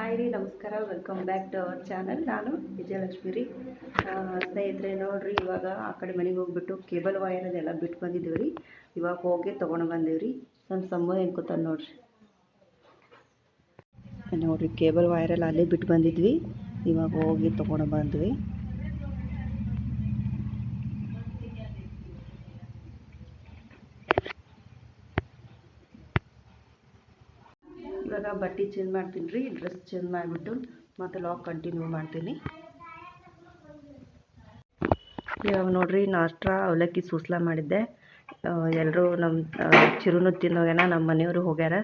Hi ರೀ, ನಮಸ್ಕಾರ. Welcome back to our channel ನಾನು ವಿಜಯಲಕ್ಷ್ಮಿ ರೀ. ಸ್ನೇಹಿತರೆ, ನೋಡಿರಿ, ಇವಾಗ ಆ ಕಡೆ ಮನೆಗೆ ಹೋಗ್ಬಿಟ್ಟು ಕೇಬಲ್ ವೈರ್ ಅದೆಲ್ಲ ಬಿಟ್ಟು ಬಂದಿದ್ದೀವಿ ರೀ. ಇವಾಗ ಹೋಗಿ ತೊಗೊಂಡು ಬಂದೀವಿ ರೀ. ನಮ್ಮ ಸಮ್ಮ ಏನು ಕೂತಾನೆ ನೋಡಿರಿ. ನೋಡಿರಿ, ಕೇಬಲ್ ವೈರೆಲ್ಲ ಅಲ್ಲೇ ಬಿಟ್ಟು ಬಂದಿದ್ವಿ. ಇವಾಗ ಹೋಗಿ ತೊಗೊಂಡು ಬಂದ್ವಿ ಇವಾಗ ಬಟ್ಟೆ ಚೇಂಜ್ ಮಾಡ್ತೀನಿ ರೀ ಡ್ರೆಸ್ ಚೇಂಜ್ ಮಾಡಿಬಿಟ್ಟು ಮತ್ತೆ ಲಾಗ್ ಕಂಟಿನ್ಯೂ ಮಾಡ್ತೀನಿ. ಇವಾಗ ನೋಡ್ರಿ ನಾಷ್ಟ ಅವಲಕ್ಕಿ ಸೂಸ್ಲ ಮಾಡಿದ್ದೆ. ಎಲ್ಲರೂ ನಮ್ಮ ಚಿರುನು ತಿನ್ನೋಗ್ಯಾನ ನಮ್ಮ ಮನೆಯವರು ಹೋಗ್ಯಾರ.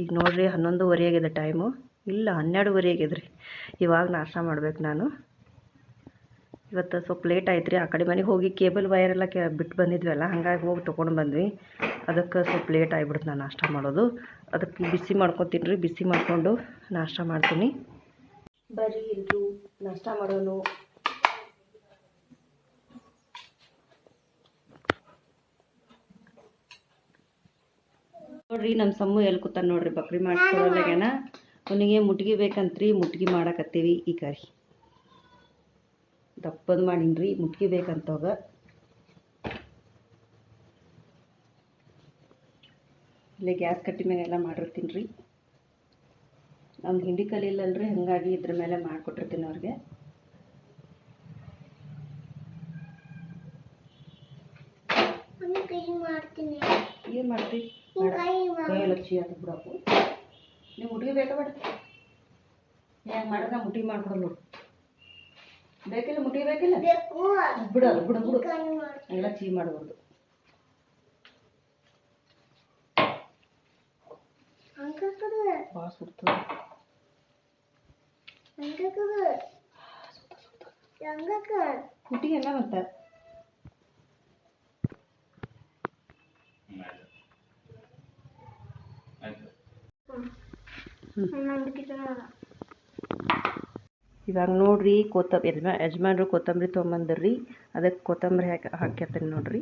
ಈಗ ನೋಡ್ರಿ ಹನ್ನೊಂದುವರೆ ಆಗಿದೆ ಟೈಮು ಇಲ್ಲ, ಹನ್ನೆರಡುವರೆ ಆಗಿದೆ ರೀ ಇವಾಗ ನಾಷ್ಟ ಮಾಡ್ಬೇಕು ನಾನು. ಇವತ್ತು ಸ್ವಲ್ಪ ಲೇಟ್ ಆಯ್ತು ರೀ ಆ ಕಡೆ ಮನೆಗೆ ಹೋಗಿ ಕೇಬಲ್ ವೈರ್ ಎಲ್ಲ ಕೆ ಬಿಟ್ಟು ಬಂದಿದ್ವಲ್ಲ, ಹಾಗಾಗಿ ಹೋಗಿ ತೊಗೊಂಡು ಬಂದ್ವಿ. ಅದಕ್ಕೆ ಸ್ವಲ್ಪ ಲೇಟ್ ಆಗಿಬಿಡ್ತು ನಾನು ನಾಷ್ಟ ಮಾಡೋದು. ಅದಕ್ಕೆ ಬಿಸಿ ಮಾಡ್ಕೊತೀನಿ ರೀ ಬಿಸಿ ಮಾಡಿಕೊಂಡು ನಾಷ್ಟ ಮಾಡ್ತೀನಿ. ಬರ್ರಿ ಎಲ್ಲರೂ ನಾಷ್ಟ ಮಾಡೋನು. ನೋಡ್ರಿ ನಮ್ಮ ಸಮ್ಮು ಎಲ್ಲಿ ಕೂತಾನ ನೋಡ್ರಿ ಬಕ್ರಿ ಮಾಡ್ಕೊಳಲ್ಲಾಗ್ಯಾನ ಅವನಿಗೆ ಮುಟ್ಗಿ ಬೇಕಂತ್ರಿ ಮುಟ್ಗಿ ಮಾಡಕತ್ತೀವಿ ಈ ಕರಿ. ದಪ್ಪದ ಮಾಡೀನಿ ಮುಟ್ಗಿ ಬೇಕಂತವಾಗ. ಇಲ್ಲೇ ಗ್ಯಾಸ್ ಕಟ್ಟಿ ಮೇಲೆ ಎಲ್ಲ ಮಾಡಿರ್ತೀನಿ ರೀ. ನಮ್ಗೆ ಹಿಂಡಿ ಕಲಿಲ್ಲಲ್ರಿ ಹಂಗಾಗಿ ಇದ್ರ ಮೇಲೆ ಮಾಡಿಕೊಟ್ಟಿರ್ತೀನಿ ಅವ್ರಿಗೆ. ಮಾಡ್ತೀನಿ? ಏನು ಮಾಡ್ತಿ? ಕೈ ಕೈ ಲಕ್ಷಿ ಅಂತ ಬಿಡಪ್ಪು ನೀವು ಮುಟ್ಗಿ ಬೇಕಾ ಬೇಡ. ಹೆಂಗೆ ಮಾಡಿದ್ರೆ ನಾ ಮುಟ್ಗಿ ಮಾಡ್ಕೊಡಲ್ಲ ನೋಡಿ. ಬೇಕಿಲ್ಲ ಮುಟ್ಟಿ ಬೇಕಿಲ್ಲ? ಬಿಡಲ್ಲ ಬಿಡು ಬಿಡ. ಎಲ್ಲ ಚೀ ಮಾಡಬಾರ್ದು. ಹಂಗಕ್ಕದು ಭಾಳ ಸುಡ್ತದೆ ಹಂಗಕ್ಕದು ಹಂಗಕ್ಕ ಮುಟ್ಟಿಗೆ ಎಲ್ಲ ಚೆನ್ನಾಗ ಇವಾಗ ನೋಡ್ರಿ ಕೊತ್ತಂಬರಿ ಯಜಮಾ ಯಜಮಾನ್ರು ಕೊತ್ತಂಬರಿ ತೊಗೊಂಬಂದ್ರಿ. ಅದಕ್ಕೆ ಕೊತ್ತಂಬರಿ ಹಾಕಿ ಹಾಕ್ಯತೀನಿ ನೋಡ್ರಿ.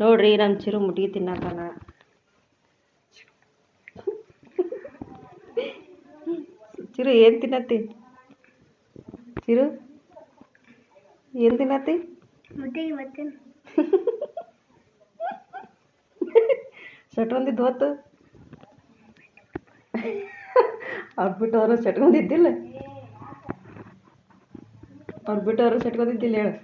ನೋಡ್ರಿ ನಮ್ಮ ಚಿರು ಮುಟ್ಗಿ ತಿನ್ನತಾನ ಚಿರು ಏನು ತಿನ್ನತ್ತಿ? ಚಿರು ಏನು ತಿನ್ನತ್ತಿ? ಸಟ್ಕೊಂಡಿದ್ದು ಹೊತ್ತು? ಅವ್ರು ಬಿಟ್ಟವರು ಸಟ್ಕೊಂಡಿದ್ದಿಲ್ಲ ಅವ್ರು ಬಿಟ್ಟು ಅವರು ಸಟ್ಕೊಂಡಿದ್ದಿಲ್ಲ ಹೇಳು.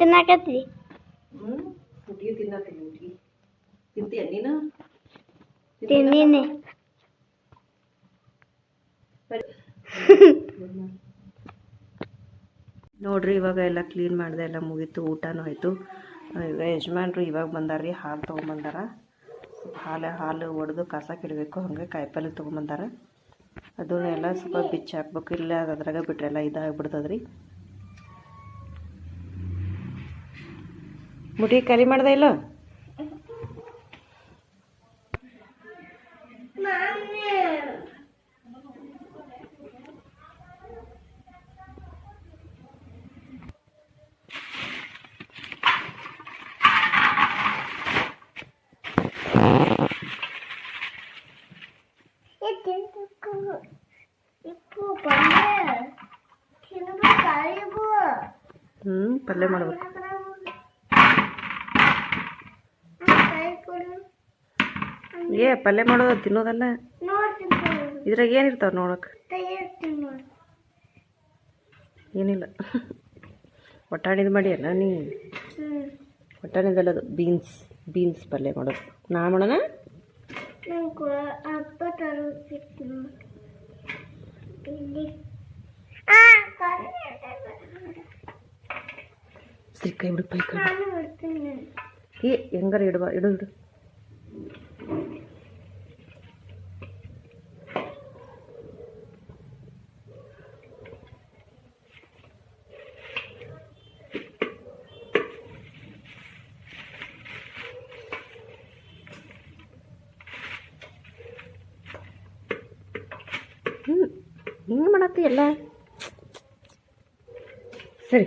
ತಿನ್ನಾಕತ್ತಿ? ಹ್ಞೂ ಮುಟ್ಗಿ ತಿನ್ನತ್ತೀನಿ ಮುಟ್ಗಿ ತಿಂತೀಯ ನೀನು? ತಿಂದೀನಿ ನೋಡ್ರಿ ಇವಾಗ ಎಲ್ಲ ಕ್ಲೀನ್ ಮಾಡಿದೆ ಎಲ್ಲ ಮುಗೀತು ಊಟನೂ ಆಯಿತು. ಈಗ ಯಜಮಾನ್ರು ಇವಾಗ ಬಂದಾರ ರೀ ಹಾಲು ತೊಗೊಂಬಂದಾರ ಸ್ವಲ್ಪ ಹಾಲು ಹಾಲು ಒಡೆದು ಕಸ ಕಿಡಬೇಕು ಹಂಗೆ ಕಾಯಿಪಲ್ಲೆ ತೊಗೊಂಬಂದಾರ ಅದನ್ನೆಲ್ಲ ಸ್ವಲ್ಪ ಬಿಚ್ಚಿ ಹಾಕ್ಬೇಕು. ಇಲ್ಲ ಅದ್ರಾಗ ಬಿಟ್ರೆ ಎಲ್ಲ ಇದಾಗ್ಬಿಡ್ತದ ಮುಟಿ ಖಾಲಿ ಮಾಡ್ದೆ ಇಲ್ಲ? ಪಲ್ಯ ಮಾಡ್ಬೇಕು. ಏ, ಪಲ್ಯ ಮಾಡೋದು ತಿನ್ನೋದಲ್ಲ. ಇದ್ರಾಗ ಏನಿರ್ತಾವೆ ನೋಡಕ್ಕೆ ನೋಡಿ ಏನಿಲ್ಲ. ಒಟ್ಟಾಣಿದು ಮಾಡಿ ಅಲ್ಲ ನೀ? ಒಟ್ಟಾಣಿದಲ್ಲದು ಬೀನ್ಸ್ ಬೀನ್ಸ್ ಪಲ್ಯ ಮಾಡೋದು. ನಾ ಮಾಡೋಣ? ಸಿಕ್ಕ ಕೈ ಬಿಡು, ಪೈ ಏ, ಹೆಂಗಾರ ಇಡುವ ಇಡು ಇಡು. ಹ್ಞೂ ಹಿಂಗೆ ಮಾಡತ್ತಿ ಎಲ್ಲ? ಸರಿ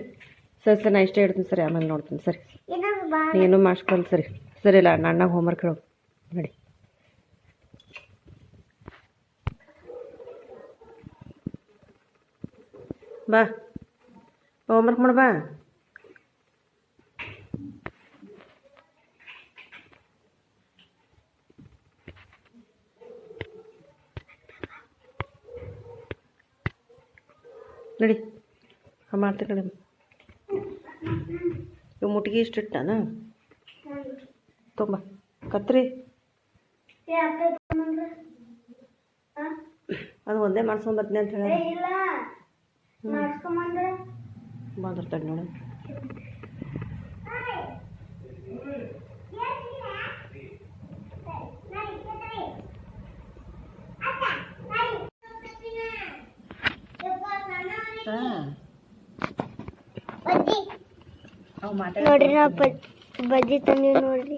ಸರ್ ಸರ್ ನಾ ಇಷ್ಟೇ ಹೇಳ್ತೀನಿ ಸರಿ ಆಮೇಲೆ ನೋಡ್ತೀನಿ ಸರಿ. ನೀನು ಮಾಡ್ಸ್ಕೊಂಡು ಸರಿ. ಸರಿ ಇಲ್ಲ ಹೋಮ್ ಹೋಮ್ವರ್ಕ್ ಹೇಳು. ನಡಿ ಬಾ. ಹೋಮ್ವರ್ಕ್ ಮಾಡು ಬಾ. ನಡಿ. ಹಾಂ ಮಾಡ್ತೀನಿ ಕಡೆ ಇವು ಮುಟ್ಗಿ ಇಷ್ಟು ಇಟ್ಟಾನ? ತುಂಬ. ಕತ್ರಿ ಏ ಅಪ್ಪ ತಗೊಂಬಂದ್ರೆ? ಆ? ಅದು ಒಂದೇ ಮಾಡ್ಸ್ಕೊಂಡ್ ಬರ್ತೀನಿ ಅಂತ ಏ ಹೇಳಿ ಬಂದಿರ್ತಾಳೆ ನೋಡಿ. ನೋಡ್ರಿ ನಾ ಬಜ್ಜಿ ತಂದೀವಿ ನೋಡ್ರಿ.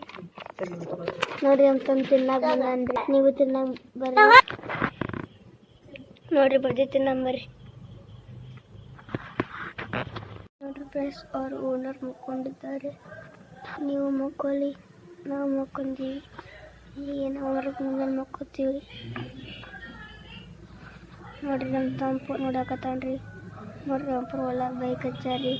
ನೋಡ್ರಿ ಅಂತಂದು ತಿನ್ನಾಕ ಬಂದ್ರಿ ನೀವು ತಿನ್ನಾಕ ಬರ್ರಿ. ನೋಡ್ರಿ ಬಜ್ಜಿ ತಿನ್ನಾಕ ಬರ್ರಿ. ನೋಡ್ರಿ ಫ್ರೆಂಡ್ಸ್ ಅವ್ರು ಓನರ್ ಮುಕ್ಕೊಂಡಿದ್ದಾರೆ. ನೀವು ಮಕ್ಕೊಳ್ಳಿ, ನಾವು ಮಕ್ಕೊಂದೀವಿ. ಏನೋ ಅವ್ರಿಗೆ ಮುಂದೆ ಮಕ್ಕೋತೀವಿ ನೋಡ್ರಿ ನಮ್ಮ ತಂಪು ನೋಡಕತ್ತಾನ್ರಿ. ನೋಡ್ರಿ ಅಪ್ಪ ಹೊಲ ಬೈಕ್ ಹಚ್ಚಾರಿ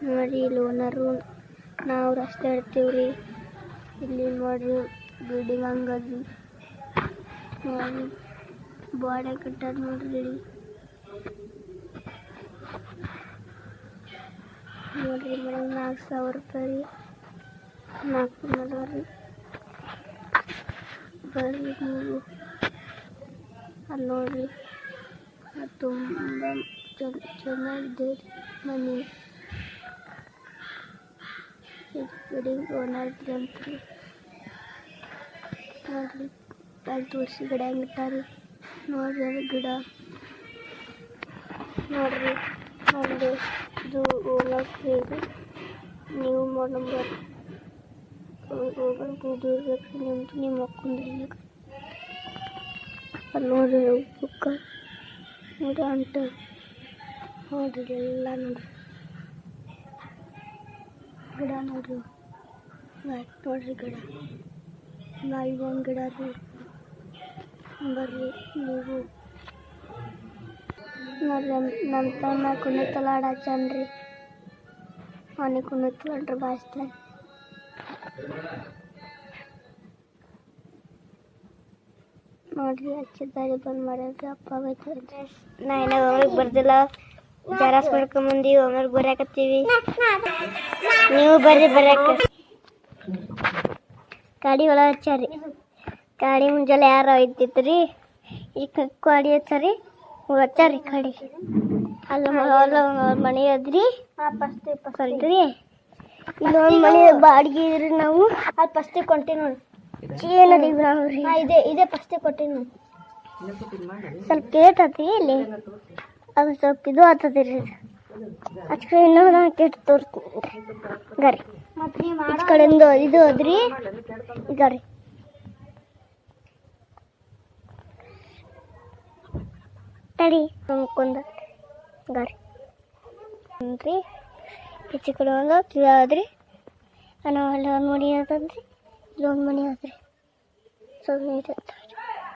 ನೋಡಿ ಇಲ್ಲಿ ಓನರು ನಾವು ರಸ್ತೆ ಇರ್ತೀವ್ರಿ ಇಲ್ಲಿ ನೋಡ್ರಿ, ಬಿಲ್ಡಿಂಗ್ ಹಂಗದ್ರಿ. ನೋಡಿ ಬಾಡೆ ಕಟ್ಟಾರ ನೋಡ್ರಿ ನೋಡ್ರಿ ಮೇಡಮ್ ನಾಲ್ಕು ಸಾವಿರ ರೂಪಾಯಿ ರೀ. ನಾಲ್ಕು ಅದಾವ್ರಿ ಬರ್ರಿ ನೀವು. ಅಲ್ಲಿ ನೋಡ್ರಿ. ತುಂಬ ಚೆನ್ನ- ಚೆನ್ನಾಗಿದೆ ರೀ ಮನೆ. ಬಿಲ್ಡಿಂಗ್ ಓನರ್ ಅಂತ್ರಿ ನೋಡ್ರಿ ಅಲ್ಲಿ ತುಳಸಿ ಗಿಡ ಹೆಂಗಿಟ್ಟಾರಿ ನೋಡ್ರಿ ಅದು ಗಿಡ ನೋಡ್ರಿ ನಮ್ಮದು ಇದು ಓನರ್ ಇದು ನೀವು ನಂಬರ್ ಹೋಗಕ್ಕೆ ದೂರಬೇಕು ನಿಮ್ದು ನಿಮ್ಮ ಮಕ್ಕಂದ್ರಿ ಅಲ್ಲಿ ನೋಡ್ರಿ ಬುಕ್ಕ ನೋಡ್ರಿ ಅಂಟ ನೋಡ್ರಿ ಎಲ್ಲ ನೋಡ್ರಿ ಗಿಡ ನೋಡ್ರಿ ಆಯ್ತು ನೋಡ್ರಿ ಗಿಡ. ನಾಲ್ಗೊಂದು ಗಿಡ ರೀ ಬರ್ರಿ, ನೀವು. ನೋಡ್ರಿ ನಮ್ಮ ತಮ್ಮ ಕುಣಿತಲ ಆಡಾಚನ್ರಿ ಅವನಿಗೆ ಕುಣಿತಲಾಡ್ರಿ ಬಾಯಿಸ್ತಾನೆ ನೋಡ್ರಿ ಹಚ್ಚಿದ್ದಾರೆ ಬಂದ್ ಮಾಡ್ಯಾರ ಅಪ್ಪ ಬೈತಾರೆ ನಾ ಏನೋ ಹೋಮ್ವರ್ಕ್ ಬರ್ದಿಲ್ಲ. ಜರಾಸ್ ಮಾಡ್ಕೊಂಬಂದಿ ಹೋಮ್ವರ್ಕ್ ಬರ್ಯಾಕತ್ತೀವಿ. ನೀವು ಬರ್ರಿ, ಬರ್ಯಾಕ. ಗಾಡಿ ಒಳಗೆ ಹಚ್ಚಾರಿ ಗಾಡಿ ಮುಂಜಾನೆ ಯಾರು ರೀ ಈ ಗಾಡಿ ಹಚ್ಚಾರಿ ಹಚ್ಚಾರಿ ಕಾಡಿ ಅಲ್ಲ ಮನೆ ಅದ್ರಿ? ಕಲ್ತ್ರಿ ಇಲ್ಲೊಂದು ಮನೆ ಬಾಡಿಗೆ ಇದ್ರಿ ನಾವು. ಅಲ್ಲಿ ಫಸ್ಟ್ ಕೊಟ್ಟಿನಿ ನೋಡಿ. ಏನು ರೀ. ಇದೇ ಇದೇ ಫಸ್ಟಿಗೆ ಕೊಟ್ಟೆ ನೋಡಿ. ಸ್ವಲ್ಪ ಕೇಟತಿ ಇಲ್ಲಿ. ಅದು ಸ್ವಲ್ಪ ಇದು ಆತದ್ರಿ ರೀ. ಅಚ್ಚ ಇನ್ನೊಂದು ಕೇಟ್ ತೋರಿಸ್ತೀನಿ. ಗರಿ. ಈ ಕಡೆಯಿಂದ ಇದು ಅದ್ರಿ ಗರಿ ತಡಿ. ಅನ್ಕೊಂಡ ಗಾರಿ ರೀ. ಹೆಚ್ಚು ಕಡೆ ಒಂದು ಆದ್ರಿ ನಾನು ಅಲ್ಲಿ ಒಂದು ಮಣಿ ಆತದ್ರಿ ಇಲ್ಲೊಂದು ಆದ್ರಿ ಸ್ವಲ್ಪ ನೀಟ್